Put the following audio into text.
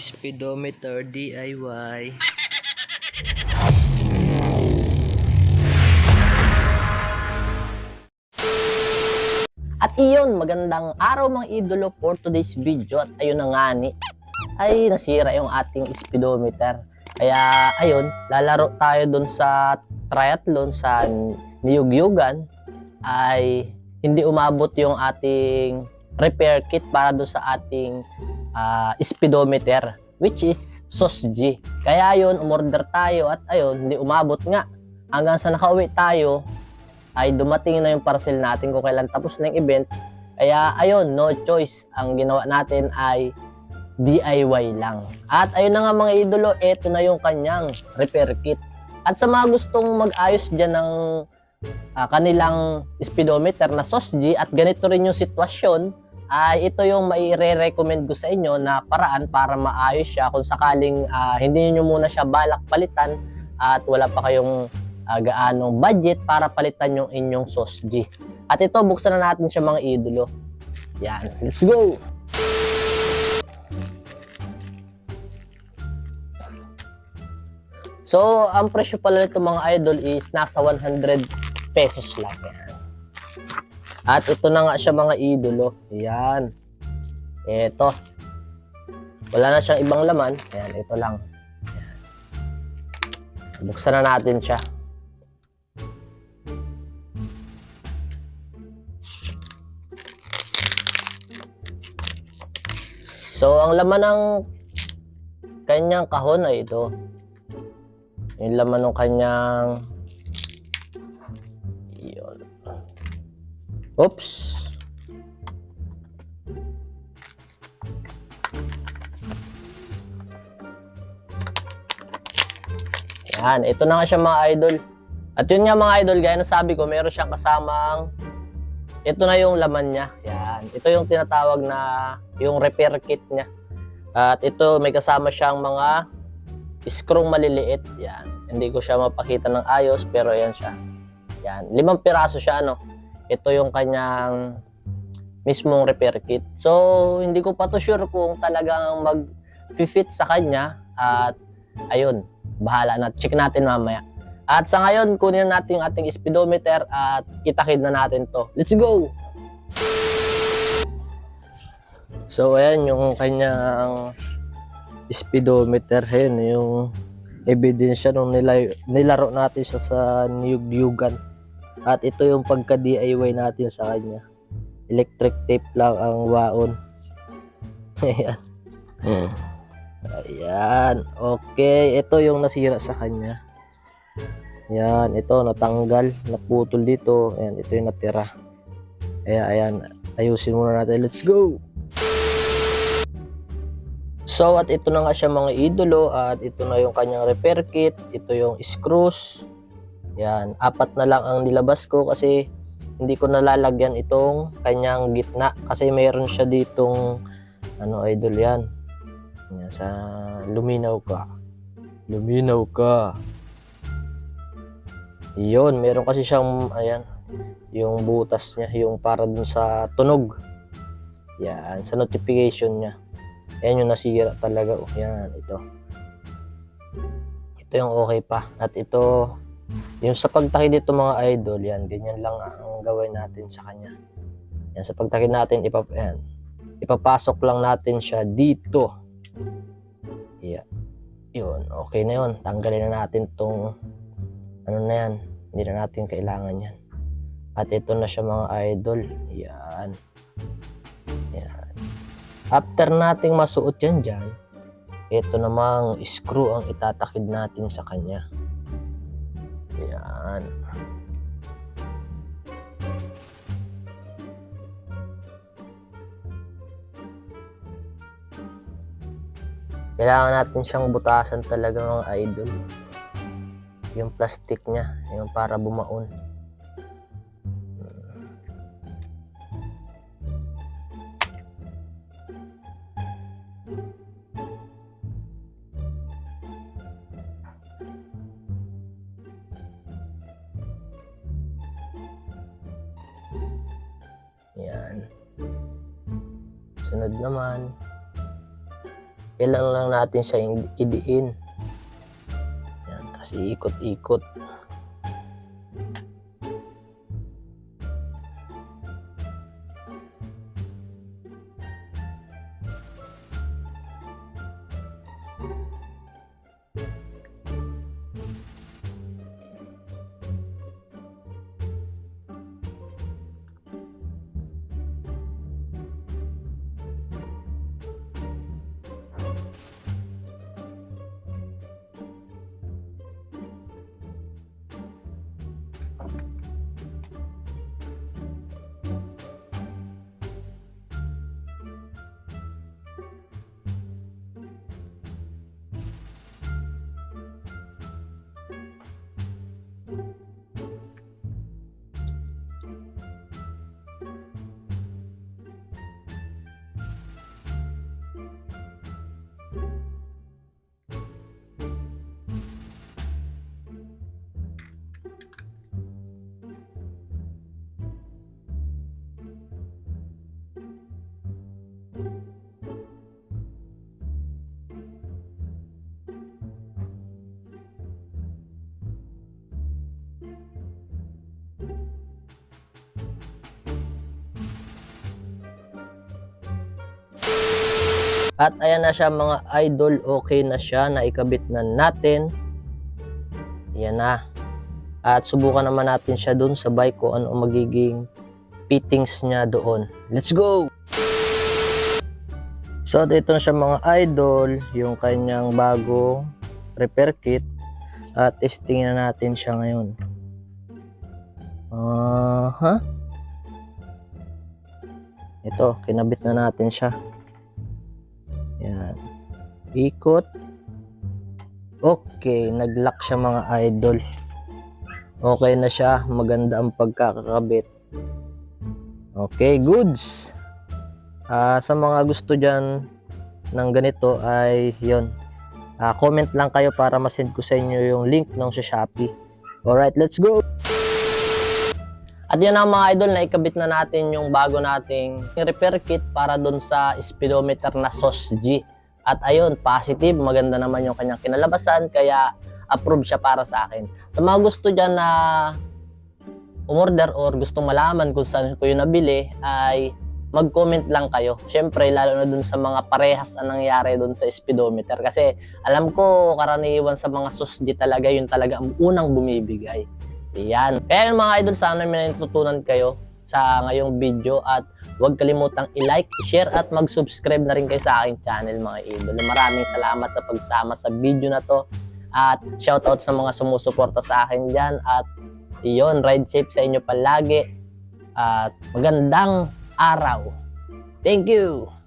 Speedometer DIY. At iyon, magandang araw mga idolo for today's video. At ayun na nga ni, ay nasira yung ating speedometer. Kaya ayun, lalaro tayo dun sa triathlon sa Niyugyugan ay hindi umabot yung ating repair kit para dun sa ating ah, speedometer which is SOSG. Kaya ayun, umorder tayo at ayun, hindi umabot nga. Hanggang sa nakauwi tayo, ay dumating na yung parcel natin kung kailan tapos na yung event. Kaya ayun, no choice. Ang ginawa natin ay DIY lang. At ayun na nga mga idolo, eto na yung kanyang repair kit. At sa mga gustong mag-ayos dyan ng ah, kanilang speedometer na SOSG at ganito rin yung sitwasyon, ay ito yung maire-recommend ko sa inyo na paraan para maayos siya kung sakaling ah, hindi niyo muna siya balak palitan at wala pa kayong uh, gaanong budget para palitan yung inyong SOSG. At ito, buksan na natin siya mga idolo. Yan, let's go! So, ang presyo pala nito mga idol is nasa 100 pesos lang. Yan. At ito na nga siya mga idolo. Yan. Ito. Wala na siyang ibang laman. Ayan, ito lang. Ayan. Buksan na natin siya. So, ang laman ng kanyang kahon ay ito. Yung laman ng kanyang Oops. Yan, ito na nga siya mga idol. At yun nga mga idol, gaya ng sabi ko, meron siyang kasamang ito na yung laman niya. Yan. Ito yung tinatawag na yung repair kit niya. At ito may kasama siyang mga screw maliliit. Yan. Hindi ko siya mapakita ng ayos pero yan siya. Yan. Limang piraso siya ano. Ito yung kanyang mismong repair kit. So, hindi ko pa to sure kung talagang mag-fit sa kanya. At ayun, bahala na. Check natin mamaya. At sa ngayon, kunin na natin yung ating speedometer at itakid na natin to. Let's go! So, ayan yung kanyang speedometer. Ayan yung ebidensya nung nila, nilaro natin siya sa niyug-yugan. At ito yung pagka-DIY natin sa kanya. Electric tape lang ang waon. Ayan. Ayan. Okay. Ito yung nasira sa kanya. Yan, ito natanggal, naputol dito. Ayan, ito yung natira. Kaya ayan, ayusin muna natin. Let's go! So, at ito na nga siya mga idolo at ito na yung kanyang repair kit. Ito yung screws. Yan, apat na lang ang nilabas ko kasi hindi ko nalalagyan itong kanyang gitna kasi mayroon siya ditong ano idol yan. yan sa luminaw ka. Luminaw ka. Yun, meron kasi siyang, ayan, yung butas niya, yung para dun sa tunog. Yan, sa notification niya. Ayan yung nasira talaga. Oh, yan, ito. Ito yung okay pa. At ito, yung sa pagtakid dito mga idol, yan, ganyan lang ang gawin natin sa kanya. Yan, sa pagtakid natin, ipap yan, ipapasok lang natin siya dito. Yan. Yun, okay na yun. Tanggalin na natin tong ano na yan, hindi na natin kailangan yan. At ito na siya mga idol. Yan. Yan. After nating masuot yan dyan, ito namang screw ang itatakid natin sa kanya. Yan. Kailangan natin siyang butasan talaga mga idol yung plastic niya, yung para bumaon. Yan. Sunod naman. Kailangan lang natin siya idiin. Yan, tapos iikot-ikot. At ayan na siya mga idol, okay na siya, naikabit na natin. Yan na. At subukan naman natin siya doon sa bike ko ano magiging fittings niya doon. Let's go! So ito na siya mga idol, yung kanyang bagong repair kit. At testing na natin siya ngayon. Ah, ha? Ito, kinabit na natin siya. Yan. Ikot. Okay, nag-lock siya mga idol. Okay na siya, maganda ang pagkakakabit. Okay, goods. Ah, sa mga gusto diyan ng ganito ay 'yon. Ah, comment lang kayo para ma-send ko sa inyo yung link ng sa Shopee. Alright, let's go. At yun ang mga idol, naikabit na natin yung bago nating repair kit para doon sa speedometer na SOS G. At ayun, positive, maganda naman yung kanyang kinalabasan, kaya approve siya para sa akin. Sa mga gusto dyan na umorder or gustong malaman kung saan ko yung nabili, ay mag-comment lang kayo. Siyempre, lalo na dun sa mga parehas ang nangyari dun sa speedometer. Kasi alam ko, karaniwan sa mga G talaga, yun talaga ang unang bumibigay. Yan. Kaya mga idol, sana may natutunan kayo sa ngayong video at huwag kalimutang i-like, share at mag-subscribe na rin kayo sa aking channel mga idol. Maraming salamat sa pagsama sa video na to at shoutout sa mga sumusuporta sa akin dyan at iyon, ride safe sa inyo palagi at magandang araw. Thank you!